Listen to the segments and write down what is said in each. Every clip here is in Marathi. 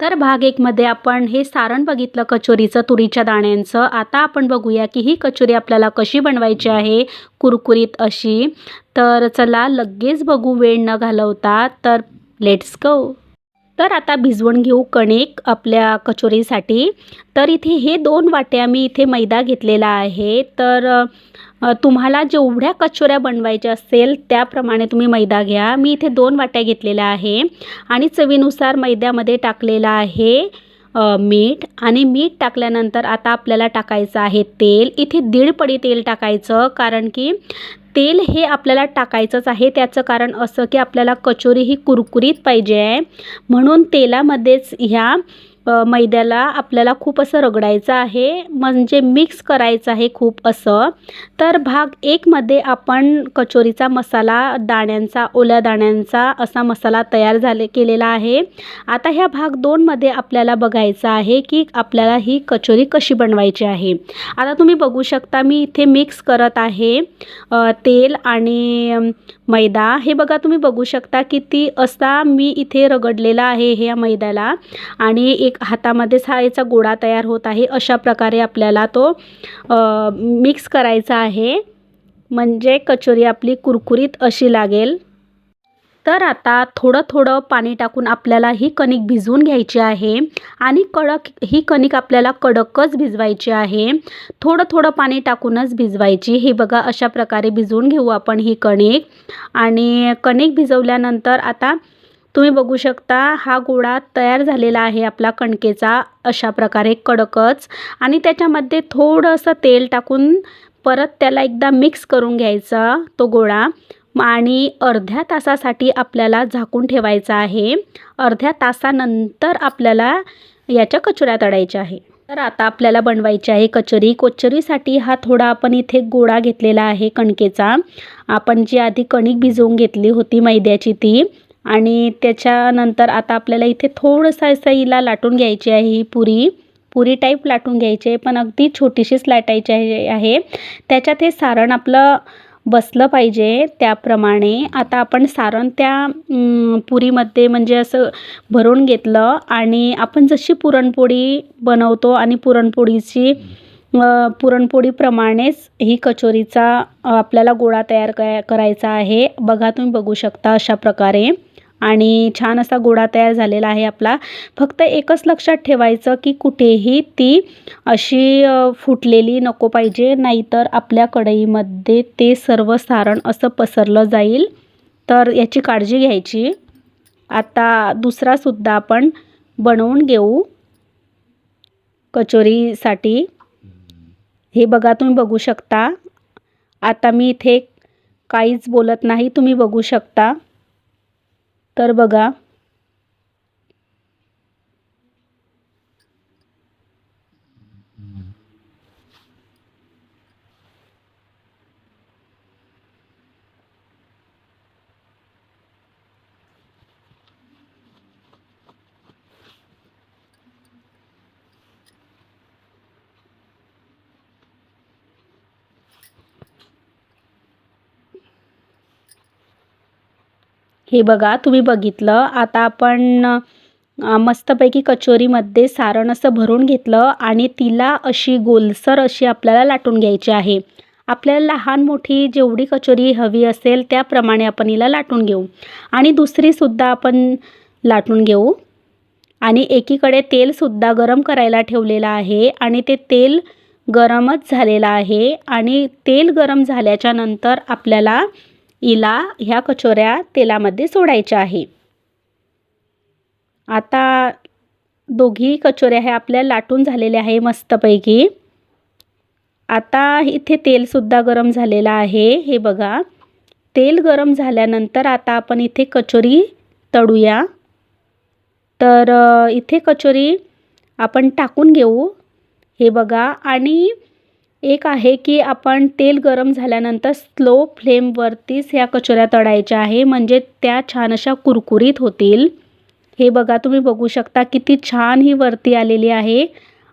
तर भाग एकमध्ये आपण हे सारण बघितलं कचोरीचं तुरीच्या दाण्यांचं. आता आपण बघूया की ही कचोरी आपल्याला कशी बनवायची आहे कुरकुरीत अशी. तर चला लगेच बघू वेळ न घालवता. तर लेट्स गो तर आता भिजवून घेऊ कणिक आपल्या कचोरीसाठी. तर इथे हे दोन वाट्या मी इथे मैदा घेतलेला आहे. तर तुम्हाला जेवढ्या कचोऱ्या बनवायच्या असेल त्याप्रमाणे तुम्ही मैदा घ्या. मी इथे दोन वाट्या घेतलेल्या आहे आणि चवीनुसार मैद्यामध्ये टाकलेलं आहे मीठ. आणि मीठ टाकल्यानंतर आता आपल्याला टाकायचं आहे तेल. इथे दीड पडी तेल टाकायचं कारण की तेल हे आपल्याला टाकायचंच आहे. त्याचं कारण असं की आपल्याला कचोरी ही कुरकुरीत पाहिजे आहे. म्हणून तेलामध्येच ह्या मैद्याला आपल्याला खूप असं रगडायचं आहे म्हणजे मिक्स करायचं आहे खूप असं. तर भाग एकमध्ये आपण कचोरीचा मसाला दाण्यांचा ओल्या दाण्यांचा असा मसाला तयार झाले केलेला आहे. आता ह्या भाग दोनमध्ये आपल्याला बघायचं आहे की आपल्याला ही कचोरी कशी बनवायची आहे. आता तुम्ही बघू शकता मी इथे मिक्स करत आहे तेल आणि मैदा. हे बघा तुम्ही बघू शकता किती असा मी इथे रगडलेला आहे ह्या मैद्याला. आणि एक हातामध्ये हा याचा गोळा तयार होत आहे. अशा प्रकारे आपल्याला तो मिक्स करायचा आहे. म्हणजे कचोरी आपली कुरकुरीत अशी लागेल. तर आता थोडं थोडं पाणी टाकून आपल्याला ही कणिक भिजवून घ्यायची आहे. आणि कडक ही कणिक आपल्याला कडकच भिजवायची आहे. थोडं थोडं पाणी टाकूनच भिजवायची. हे बघा अशा प्रकारे भिजवून घेऊ आपण ही कणिक. आणि कणिक भिजवल्यानंतर आता तुम्ही बघू शकता हा गोळा तयार झालेला आहे आपला कणकेचा अशा प्रकारे कडकच. आणि त्याच्यामध्ये थोडंसं तेल टाकून परत त्याला एकदा मिक्स करून घ्यायचा तो गोळा. आणि अर्ध्या तासासाठी आपल्याला झाकून ठेवायचा आहे. अर्ध्या तासानंतर आपल्याला याच्या कचोऱ्या तळायच्या आहे. तर आता आपल्याला बनवायची आहे कचोरी. कचोरीसाठी हा थोडा आपण इथे गोळा घेतलेला आहे कणकेचा. आपण जी आधी कणिक भिजवून घेतली होती मैद्याची ती आणि त्याच्यानंतर आता आपल्याला इथे थोडंसं असं हिला लाटून घ्यायची आहे ही पुरी. पुरी टाईप लाटून घ्यायची आहे पण अगदी छोटीशीच लाटायची आहे त्याच्यात हे सारण आपलं बसलं पाहिजे त्याप्रमाणे. आता आपण सारण त्या पुरीमध्ये म्हणजे असं भरून घेतलं आणि आपण जशी पुरणपोळी बनवतो आणि पुरणपोळीची पुरणपोळीप्रमाणेच ही कचोरीचा आपल्याला गोळा तयार क करायचा आहे. बघा तुम्ही बघू शकता अशा प्रकारे. आणि छान असा गोळा तयार झालेला आहे आपला. फक्त एकच लक्षात ठेवायचं की कुठेही ती अशी फुटलेली नको पाहिजे. नाहीतर आपल्या कढईमध्ये ते सर्व सारण असं पसरलं जाईल. तर याची काळजी घ्यायची. आता दुसरासुद्धा आपण बनवून घेऊ कचोरीसाठी. हे बघा तुम्ही बघू शकता. आता मी इथे काहीच बोलत नाही तुम्ही बघू शकता. तर बघा. हे बघा तुम्ही बघितलं. आता आपण मस्तपैकी कचोरीमध्ये सारण असं भरून घेतलं आणि तिला अशी गोलसर अशी आपल्याला लाटून घ्यायची आहे. आपल्याला लहान मोठी जेवढी कचोरी हवी असेल त्याप्रमाणे आपण हिला लाटून घेऊ. आणि दुसरीसुद्धा आपण लाटून घेऊ. आणि एकीकडे तेलसुद्धा गरम करायला ठेवलेलं आहे आणि ते तेल गरमच झालेलं आहे. आणि तेल गरम झाल्याच्यानंतर आपल्याला हिला ह्या कचोऱ्या तेलामध्ये सोडायच्या आहे. आता दोघी कचोऱ्या ह्या आपल्या लाटून झालेल्या आहे मस्तपैकी. आता इथे तेलसुद्धा गरम झालेलं आहे. हे बघा. तेल गरम झाल्यानंतर आता आपण इथे कचोरी तळूया. तर इथे कचोरी आपण टाकून घेऊ. हे बघा. आणि एक आहे की आपण तेल गरम झाल्यानंतर स्लो फ्लेमवरतीच ह्या कचोऱ्या तळायच्या आहे. म्हणजे त्या छान अशा कुरकुरीत होतील. हे बघा तुम्ही बघू शकता किती छान ही वरती आलेली आहे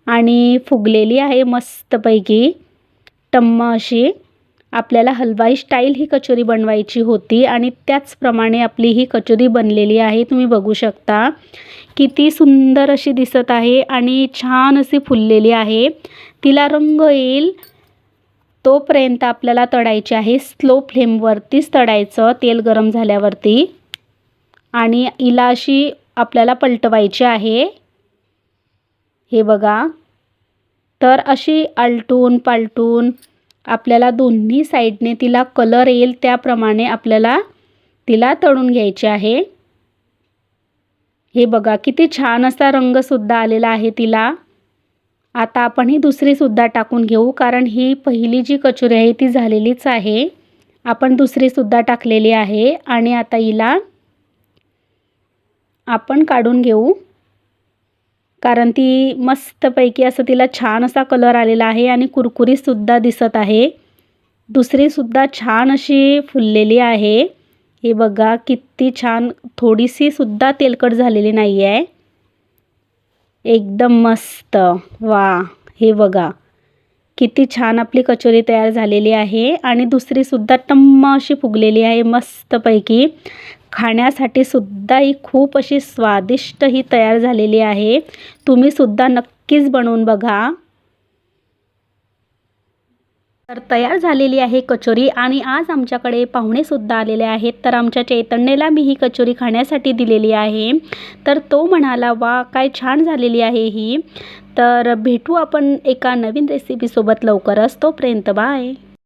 आणि फुगलेली आहे मस्तपैकी. टम्म अशी. आपल्याला हलवाई स्टाईल ही कचोरी बनवायची होती आणि त्याचप्रमाणे आपली ही कचोरी बनलेली आहे. तुम्ही बघू शकता. किती सुंदर अशी दिसत आहे आणि छान अशी फुललेली आहे. तिला रंग येईल तोपर्यंत आपल्याला तळायची आहे. स्लो फ्लेमवरतीच तळायचं. तेल गरम झाल्यावरती. आणि हिला अशी आपल्याला पलटवायची आहे. हे बघा. तर अशी आलटून पालटून आपल्याला दोन्ही साईडने तिला कलर येईल त्याप्रमाणे आपल्याला तिला तळून घ्यायचे आहे. हे बघा किती छान असा रंगसुद्धा आलेला आहे तिला. आता आपण ही दुसरीसुद्धा टाकून घेऊ कारण ही पहिली जी कचोरी आहे ती झालेलीच आहे. आपण दुसरीसुद्धा टाकलेली आहे आणि आता हिला आपण काढून घेऊ. कारण ती मस्तपैकी असं तिला छान असा कलर आलेला आहे आणि कुरकुरीसुद्धा दिसत आहे. दुसरीसुद्धा छान अशी फुललेली आहे. हे बघा किती छान थोडीशी सुद्धा तेलकट झालेली नाही आहे एकदम मस्त. वा हे बघा. किती छान आपली कचोरी तयार झालेली आहे आणि दुसरीसुद्धा टम्म अशी फुगलेली आहे मस्तपैकी. खाण्यासाठी सुद्धा ही खूप अशी स्वादिष्ट ही तयार झालेली आहे. तुम्हीसुद्धा नक्कीच बनवून बघा. तर तयार झालेली आहे कचोरी आणि आज आमच्याकडे पाहुणेसुद्धा आलेले आहेत. तर आमच्या चैतन्यला मी ही कचोरी खाण्यासाठी दिलेली आहे. तर तो म्हणाला वा काय छान झालेली आहे ही. तर भेटू आपण एका नवीन रेसिपीसोबत लवकरच. तोपर्यंत बाय.